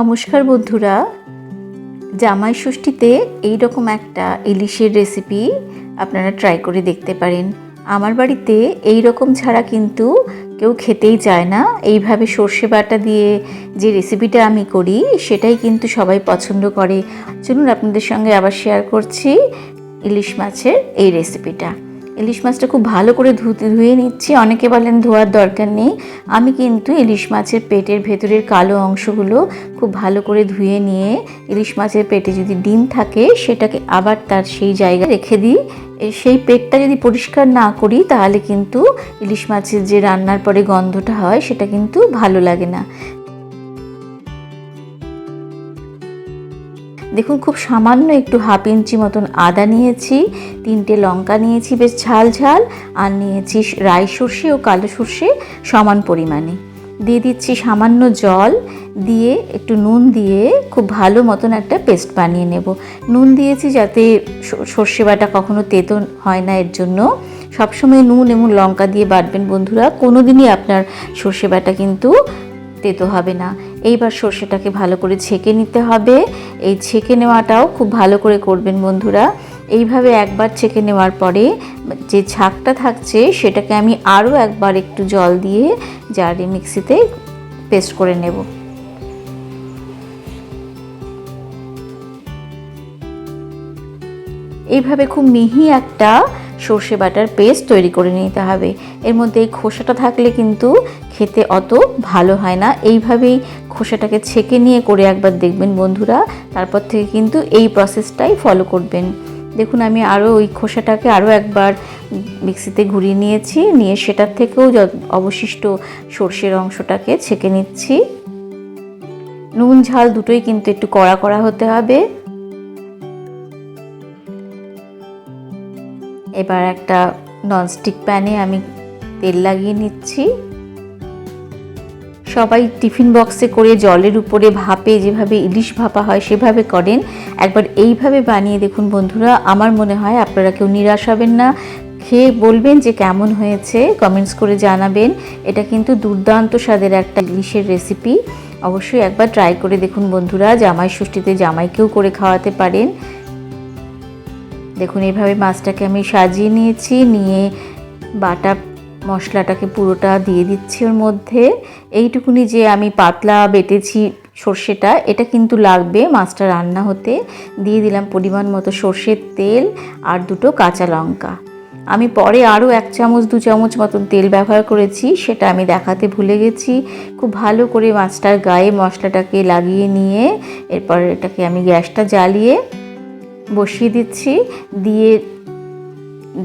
নমস্কার বন্ধুরা। জামাই ষষ্ঠীতে এই রকম একটা ইলিশের রেসিপি আপনারা ট্রাই করে দেখতে পারেন। আমার বাড়িতে এই রকম ছাড়া কিন্তু কেউ খেতেই চায় না। এইভাবে সর্ষে বাটা দিয়ে যে রেসিপিটা আমি করি, সেটাই কিন্তু সবাই পছন্দ করে। চলুন আপনাদের সঙ্গে আবার শেয়ার করছি ইলিশ মাছের এই রেসিপিটা ইলিশ মাছটা খুব ভালো করে ধুতে ধুয়ে নিচ্ছি। অনেকে বলেন ধোয়ার দরকার নেই। আমি কিন্তু ইলিশ মাছের পেটের ভেতরের কালো অংশগুলো খুব ভালো করে ধুয়ে নিয়ে ইলিশ মাছের পেটে যদি ডিম থাকে, সেটাকে আবার তার সেই জায়গায় রেখে দিই। সেই পেটটা যদি পরিষ্কার না করি, তাহলে কিন্তু ইলিশ মাছের যে রান্নার পরে গন্ধটা হয়, সেটা কিন্তু ভালো লাগে না। দেখুন, খুব সামান্য একটু হাফ ইঞ্চি মতন আদা নিয়েছি, তিনটে লঙ্কা নিয়েছি, বেশ ঝাল ঝাল, আর নিয়েছি রাই সর্ষে ও কালো সর্ষে সমান পরিমাণে। দিয়ে দিচ্ছি সামান্য জল, দিয়ে একটু নুন দিয়ে খুব ভালো মতন একটা পেস্ট বানিয়ে নেব। নুন দিয়েছি যাতে সর্ষে বাটা কখনো তেতো হয় না এর জন্য। সবসময় নুন এবং লঙ্কা দিয়ে বাটবেন বন্ধুরা কোনো দিনই আপনার সর্ষে বাটা কিন্তু তেতো হবে না। এইবার সর্ষেটাকে ভালো করে ছেঁকে নিতে হবে। এই ছেঁকে নেওয়াটাও খুব ভালো করে করবেন বন্ধুরা। এইভাবে একবার ছেঁকে নেওয়ার পরে যে ছাকটা থাকছে, সেটাকে আমি আরও একবার একটু জল দিয়ে জারে মিক্সিতে পেস্ট করে নেব। এইভাবে খুব মিহি একটা সর্ষে বাটার পেস্ট তৈরি করে নিতে হবে। এর মধ্যে এই খোসাটা থাকলে কিন্তু খেতে অত ভালো হয় না। এইভাবেই খোসাটাকে ছেঁকে নিয়ে করে একবার দেখবেন বন্ধুরা। তারপর থেকে কিন্তু এই প্রসেসটাই ফলো করবেন। দেখুন, আমি আরও ওই খোসাটাকে আরও একবার মিক্সিতে ঘুরিয়ে নিয়েছি। নিয়ে সেটার থেকেও অবশিষ্ট সর্ষের অংশটাকে ছেঁকে নিচ্ছি। নুন, ঝাল দুটোই কিন্তু একটু কড়া করা হতে হবে। এবার একটা ননস্টিক প্যানে আমি তেল লাগিয়ে নিচ্ছি। সবাই টিফিন বক্সে করে জলের উপরে ভাপে যেভাবে ইলিশ ভাপা হয় সেভাবে করেন। একবার এইভাবে বানিয়ে দেখুন বন্ধুরা, আমার মনে হয় আপনারা কেউ নিরাশ হবেন না। খেয়ে বলবেন যে কেমন হয়েছে কমেন্টস করে জানাবেন। এটা কিন্তু দুর্দান্ত স্বাদের একটা ইলিশের রেসিপি অবশ্যই একবার ট্রাই করে দেখুন বন্ধুরা জামাই ষষ্ঠীতে জামাইকেও করে খাওয়াতে পারেন। দেখুন, এইভাবে মাছটাকে আমি সাজিয়ে নিয়েছি, নিয়ে বাটা মশলাটাকে পুরোটা দিয়ে দিচ্ছি ওর মধ্যে। এইটুকুনি যে আমি পাতলা বেটেছি সর্ষেটা, এটা কিন্তু লাগবে মাছটা রান্না হতে। দিয়ে দিলাম পরিমাণ মতো সর্ষের তেল আর দুটো কাঁচা লঙ্কা। আমি পরে আরও এক চামচ, দু চামচ মতন তেল ব্যবহার করেছি, সেটা আমি দেখাতে ভুলে গেছি। খুব ভালো করে মাছটার গায়ে মশলাটাকে লাগিয়ে নিয়ে, এরপর এটাকে আমি গ্যাসটা জ্বালিয়ে বসিয়ে দিচ্ছি। দিয়ে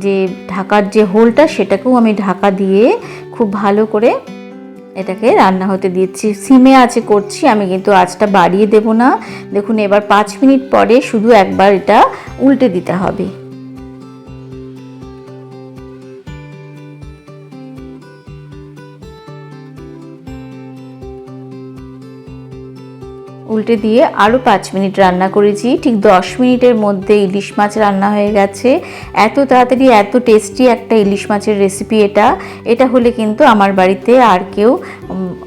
যে ঢাকার যে হোলটা, সেটাকেও আমি ঢাকা দিয়ে খুব ভালো করে এটাকে রান্না হতে দিচ্ছি। সিমে আছে করছি, আমি কিন্তু আজটা বাড়িয়ে দেব না। দেখুন, এবার পাঁচ মিনিট পরে শুধু একবার এটা উল্টে দিতে হবে। উল্টে দিয়ে আরও পাঁচ মিনিট রান্না করেছি। ঠিক দশ মিনিটের মধ্যে ইলিশ মাছ রান্না হয়ে গেছে। এত তাড়াতাড়ি, এত টেস্টি একটা ইলিশ মাছের রেসিপি এটা। এটা হলে কিন্তু আমার বাড়িতে আর কেউ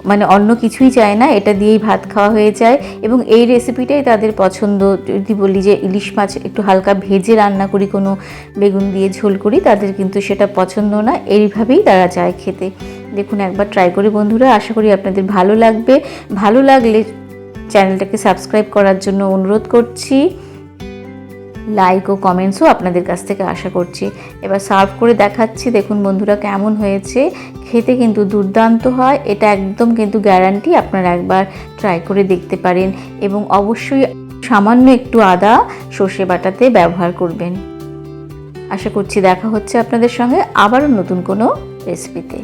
মানে অন্য কিছুই চায় না। এটা দিয়েই ভাত খাওয়া হয়ে যায়। এবং এই রেসিপিটাই তাদের পছন্দ। যদি বলি যে ইলিশ মাছ একটু হালকা ভেজে রান্না করি, কোনো বেগুন দিয়ে ঝোল করি, তাদের কিন্তু সেটা পছন্দ না। এইভাবেই তারা চায় খেতে। দেখুন, একবার ট্রাই করি বন্ধুরা, আশা করি আপনাদের ভালো লাগবে। ভালো লাগলে চ্যানেলটাকে সাবস্ক্রাইব করার জন্য অনুরোধ করছি। লাইক ও কমেন্টসও আপনাদের কাছ থেকে আশা করছি। এবার সার্ভ করে দেখাচ্ছি। দেখুন বন্ধুরা কেমন হয়েছে। খেতে কিন্তু দুর্দান্ত হয়। এটা একদম কিন্তু গ্যারান্টি আপনারা একবার ট্রাই করে দেখতে পারেন এবং অবশ্যই সামান্য একটু আদা সর্ষে বাটাতে ব্যবহার করবেন। আশা করছি দেখা হচ্ছে আপনাদের সঙ্গে আবারও নতুন কোনো রেসিপিতে